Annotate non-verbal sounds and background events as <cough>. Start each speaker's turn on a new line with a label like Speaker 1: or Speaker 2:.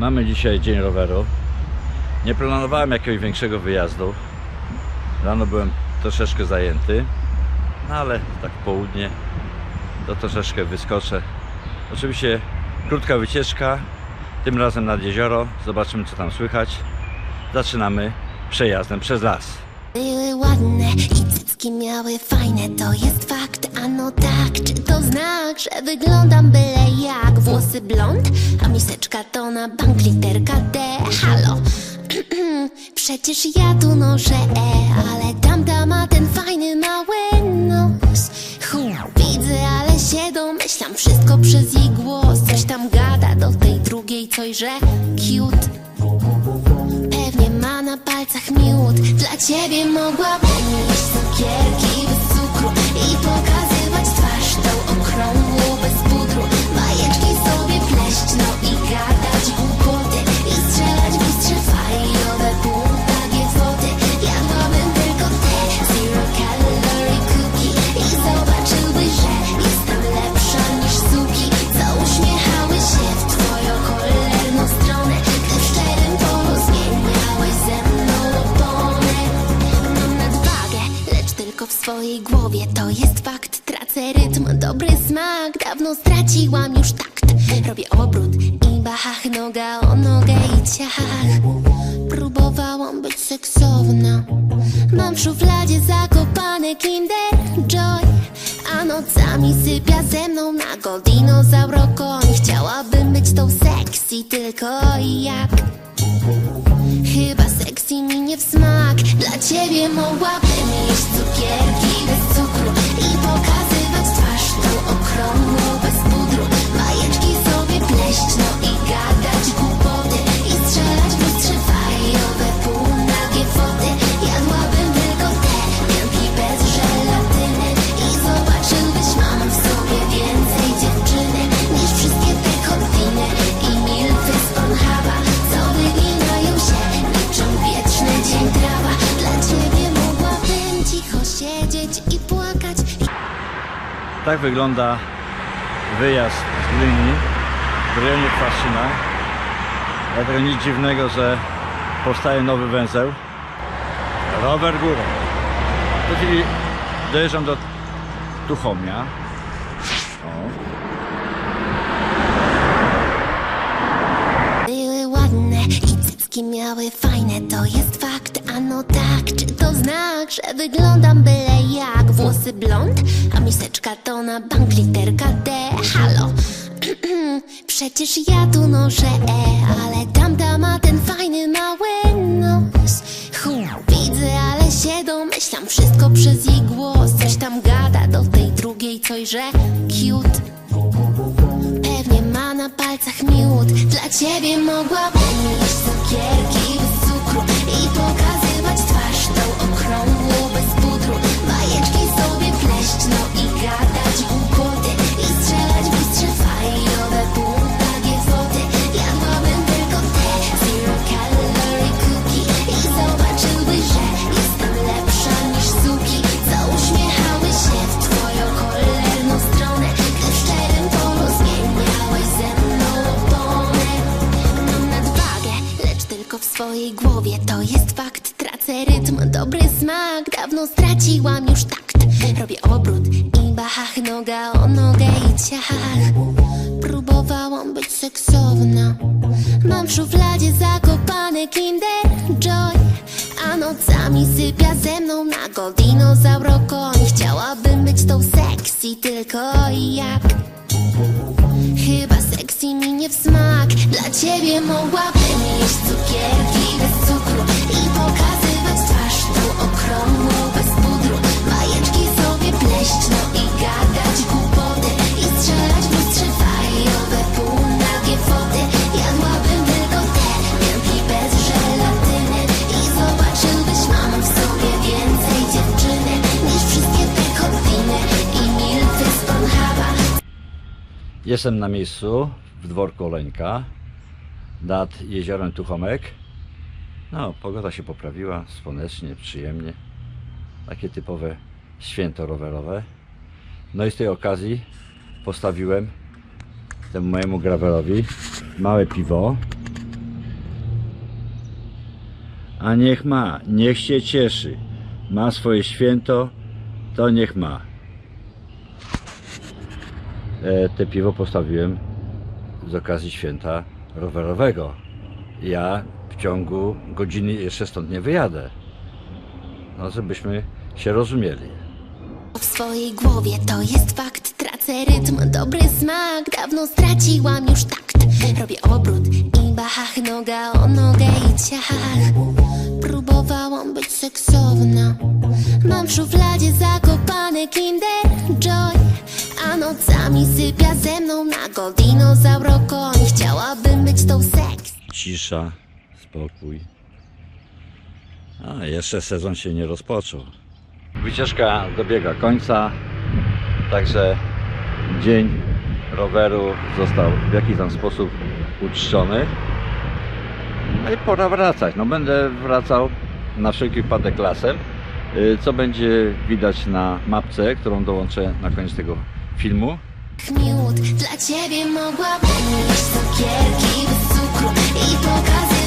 Speaker 1: Mamy dzisiaj dzień roweru. Nie planowałem jakiegoś większego wyjazdu. Rano byłem troszeczkę zajęty, no ale tak w południe to troszeczkę wyskoczę. Oczywiście krótka wycieczka, tym razem nad jezioro. Zobaczymy co tam słychać. Zaczynamy przejazdem przez las.
Speaker 2: Cycki miały fajne, to jest fakt, ano tak Czy to znak, że wyglądam byle jak? Włosy blond, a miseczka to na bank literka D. Halo, <clears throat> przecież ja tu noszę E Ale tamta ma ten fajny mały nos. Widzę, ale się domyślam. Wszystko przez jej głos. Coś tam gada do tej drugiej, coś, że cute. Pewnie ma na palcach miód. Dla ciebie mogłabym Dawno straciłam już takt. Robię obrót i bachach Noga o nogę i ciach. Próbowałam być seksowna. Mam w szufladzie zakopane Kinder Joy. A nocami sypia ze mną na Goldinozauro koń. Chciałabym być tą sexy, tylko jak. Chyba sexy mi nie w smak. Dla ciebie mogłabym jeść cukierki bez cukru
Speaker 1: Tak wygląda wyjazd z Gdyni w rejonie Kwaszyna. Dlatego nic dziwnego, że powstaje nowy węzeł. Rower górą. W tej chwili dojeżdżam do Tuchomia.
Speaker 2: Były ładne i cycki miały fajne, to jest fakt, ano tak Czy to znak, że wyglądam byle jak Włosy blond, a miseczka to na bank literka D. Halo, <clears throat> przecież ja tu noszę E Ale tamta ma ten fajny mały nos. Hu, widzę, ale się domyślam Wszystko przez jej głos. Coś tam gada do tej drugiej, coś, że cute. Pewnie ma na palcach miód. Dla ciebie mogłabym jeść cukierki w swojej głowie. To jest fakt, tracę rytm, dobry smak. Dawno straciłam już takt. Robię obrót i bachach Noga o nogę i ciach. Próbowałam być seksowna. Mam w szufladzie zakopane Kinder Joy. A nocami sypia ze mną na Goldinozauro koń Chciałabym być tą sexy, tylko jak
Speaker 1: Jestem na miejscu w dworku Oleńka nad jeziorem Tuchomek. No, pogoda się poprawiła, słonecznie, przyjemnie. Takie typowe święto rowerowe. No i z tej okazji postawiłem temu mojemu gravelowi małe piwo A niech ma, niech się cieszy. Ma swoje święto, to niech ma. E, te piwo postawiłem z okazji święta rowerowego. Ja w ciągu godziny jeszcze stąd nie wyjadę. No, żebyśmy się rozumieli.
Speaker 2: W swojej głowie to jest fakt Tracę rytm, dobry smak Dawno straciłam już takt Robię obrót i bach Noga o nogę i ciach Próbowałam być seksowna Mam w szufladzie zakopane Kinder Joy nocami sypia ze mną na go dinozauro koń Chciałabym być tą seks
Speaker 1: Cisza, spokój. A, jeszcze sezon się nie rozpoczął. Wycieczka dobiega końca, także dzień roweru został w jakiś tam sposób uczczony. No i pora wracać. No będę wracał na wszelki wypadek lasem, y, co będzie widać na mapce, którą dołączę na koniec tego filmu.
Speaker 2: miód Dla ciebie jeść cukierki bez cukru I pokazywać